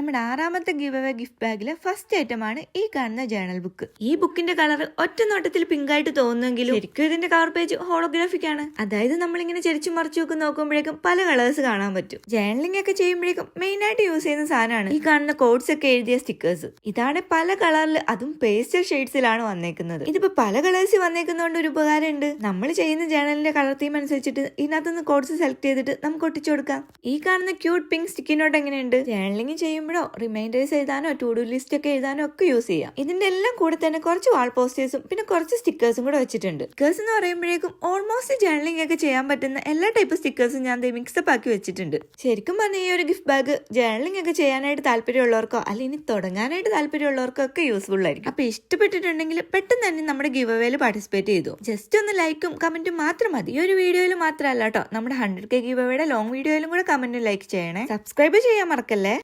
നമ്മുടെ ആറാമത്തെ give away gift ബാഗിലെ ഫസ്റ്റ് ഐറ്റമാണ് ഈ കാണുന്ന ജേണൽ ബുക്ക് ഈ ബുക്കിന്റെ കളർ ഒറ്റ നോട്ടത്തിൽ പിങ്ക് ആയിട്ട് തോന്നുമെങ്കിലും ശരിക്കും ഇതിന്റെ കവർ പേജ് ഹോളോഗ്രാഫിക് ആണ്. അതായത് നമ്മളിങ്ങനെ ചെരിച്ചു മറിച്ചു നോക്കി നോക്കുമ്പോഴേക്കും പല കളേഴ്സ് കാണാൻ പറ്റും. ജേണലിംഗ് ഒക്കെ ചെയ്യുമ്പോഴേക്കും മെയിൻ ആയിട്ട് യൂസ് ചെയ്യുന്ന സാധനമാണ് ഈ കാണുന്ന കോഡ്സ് ഒക്കെ എഴുതിയ സ്റ്റിക്കേഴ്സ് ഇതാണ് പല കളറിൽ അതും പേസ്റ്റൽ ഷെയ്ഡ്സിലാണ് വന്നേക്കുന്നത്. ഇതിപ്പോ പല കളേഴ്സ് വന്നേക്കുന്നതുകൊണ്ട് ഒരു ഉപകാരം ഉണ്ട് നമ്മൾ ചെയ്യുന്ന ജേണലിന്റെ കളർ തീം അനുസരിച്ചിട്ട് ഇതിനകത്തുനിന്ന് കോഡ്സ് സെലക്ട് ചെയ്തിട്ട് നമുക്ക് ഒട്ടിച്ചു കൊടുക്കാം. ഈ കാണുന്ന ക്യൂട്ട് പിങ്ക് സ്റ്റിക്കിനോട്ട് എങ്ങനെയുണ്ട്? ജേണലിംഗ് ചെയ്യുമ്പോഴോ റിമൈൻഡേഴ്സ് എഴുതാനോ ടു ഡു ലിസ്റ്റ് ഒക്കെ എഴുതാനോ ഒക്കെ യൂസ് ചെയ്യാം. ഇതിന്റെ എല്ലാം കൂടെ തന്നെ കുറച്ച് വാൾ പോസ്റ്റേഴ്സും പിന്നെ കുറച്ച് സ്റ്റിക്കേഴ്സും കൂടെ വെച്ചിട്ടുണ്ട്. സ്റ്റിക്കേഴ്സ് എന്ന് പറയുമ്പോഴേക്കും ഓൾമോസ്റ്റ് ജേണലിംഗ് ഒക്കെ ചെയ്യാൻ പറ്റുന്ന എല്ലാ ടൈപ്പ് സ്റ്റിക്കേഴ്സും ഞാൻ മിക്സപ്പ് ആക്കി വെച്ചിട്ടുണ്ട്. ശരിക്കും പറഞ്ഞാൽ ഈ ഒരു ഗിഫ്റ്റ് ബാഗ് ജേണലിംഗ് ഒക്കെ ചെയ്യാനായിട്ട് താല്പര്യമുള്ളവർക്കോ അല്ലെങ്കിൽ ഇനി തുടങ്ങാനായിട്ട് താല്പര്യമുള്ളവർക്കോ ഒക്കെ യൂസ്ഫുൾ ആയിരിക്കും. അപ്പൊ ഇഷ്ടപ്പെട്ടിട്ടുണ്ടെങ്കിൽ പെട്ടെന്ന് തന്നെ നമ്മുടെ ഗിവ് അവേയിൽ പാർട്ടിസിപ്പേറ്റ് ചെയ്തു. ജസ്റ്റ് ഒന്ന് ലൈക്കും കമന്റും മാത്രം മതി. ഈ ഒരു വീഡിയോയിൽ മാത്രമല്ല കേട്ടോ നമ്മുടെ ഹൺഡ്രഡ് കെ ഗിവ് അവയുടെ ലോങ് വീഡിയോയിലും കൂടെ കമന്റും ലൈക്ക് ചെയ്യണേ. സബ്സ്ക്രൈബ് ചെയ്യാൻ മറക്കല്ലേ?